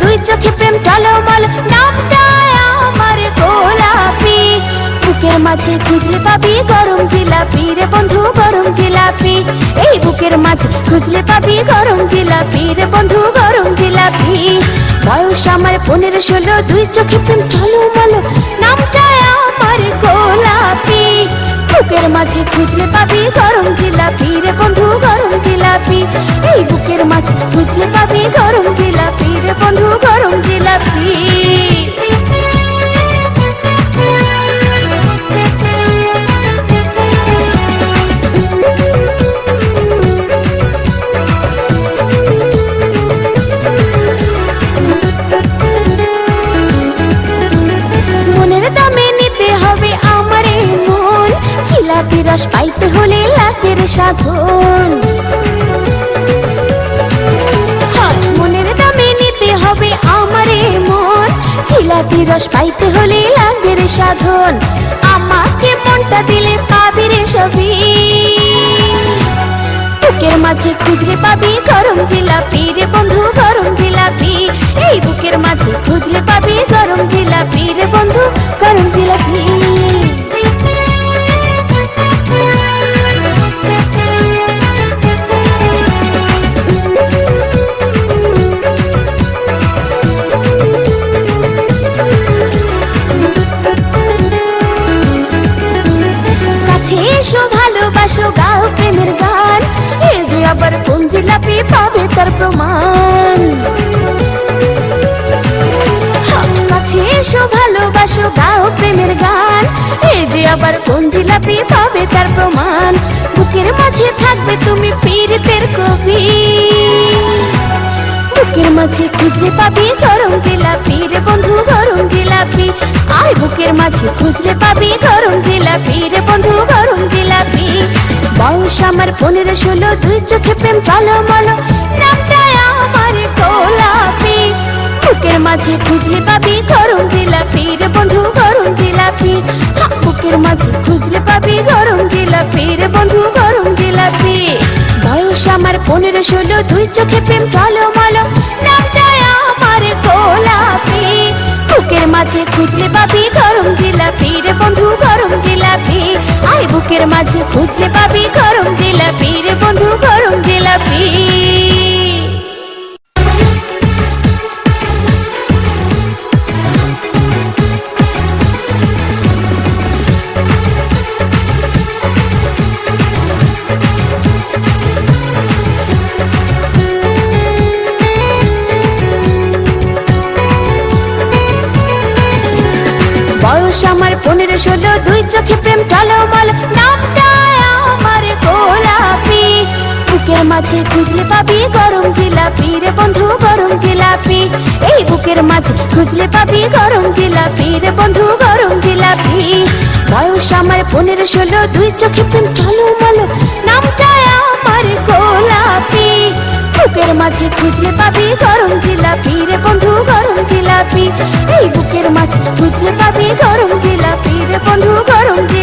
দুই চোখে প্রেম টলমল, নামটা আমার গোলাপি। বুকের মাঝে খুঁজলে পাবি গরম জিলাপি রে বন্ধু, গরম জিলাপি। এই বুকের মাঝে খুঁজলে পাবি গরম জিলাপি রে বন্ধু, গরম জিলাপি। বয়স আমার পনেরো ষোলো, দুই চোখে প্রেম টলমল, নামটা আমার গোলাপি। বুকের মাঝে খুঁজলে পাবি গরম জিলাপি রে বন্ধু, গরম জিলাপি। এই বুকের মাঝে খুঁজলে পাবি গরম জিলাপি রে বন্ধু, গরম জিলাপি। রস পাইতে হলে লাগবে রে সাধন মনের দামে নিতে হবে আমার মন। জিলাপি রস পাইতে হলে রে সাধন। আমাকে মনটা দিলে পাবি রে সবই। বুকের মাঝে খুঁজলে পাবি গরম জিলাপি রে বন্ধু, গরম জিলাপি। এই এসো, ভালোবাসো, গাও প্রেমের গান। এ যে আবার কোন পাবে তার প্রমাণ। এসো, ভালোবাসো, গাও প্রেমের গান। এ যে আবার কোন জিলাপি পাবে তার প্রমাণ। বুকের মাঝে থাকবে তুমি পীড়িতের কবি। বুকের মাঝে খুঁজলে পাবি গরম জিলাপি রে বন্ধু, গরম জিলাপি। আয় বুকের মাঝে খুঁজলে পাবি গরম জিলাপি রে বন্ধু, গরম বয়স আমার পনেরো ষোলো, দুই চোখে প্রেম টলমল নামটা আমার গোলাপি। বুকের মাঝে খুঁজলে পাবি গরম জিলাপি বন্ধু গরম জিলাপি। বুকের মাঝে খুঁজলে পাবি গরম জিলাপি রে বন্ধু গরম জিলাপি। বয়স আমার পনেরো ষোলো, দুই চোখে প্রেম টলমল নামটা আমার মাঝে খুঁজলে পাবি গরম জিলাপি রে বন্ধু গরম জিলাপি। আই বুকের মাঝে খুঁজলে পাবি গরম জিলাপি রে বন্ধু গরম জিলাপি। পনেরো দুই চোখে প্রেম টলমল, নামটা আমার গোলাপি। বুকের মাঝে খুঁজলে পাবি গরম জিলাপি রে বন্ধু, গরম জিলাপি। এই বুকের মাঝে খুঁজলে পাবি গরম জিলাপি রে বন্ধু, গরম জিলাপি। বয়স আমার পনেরো ষোলো, দুই চোখে প্রেম টলমল, নামটা আমার গোলাপি। বুকের মাঝে খুঁজলে পাবি গরম জিলাপি রে বন্ধু, গরম জিলাপি। এই বুকের মাঝে খুঁজলে পাবি গরম জিলাপি। বন্ধু গরম জিলাপি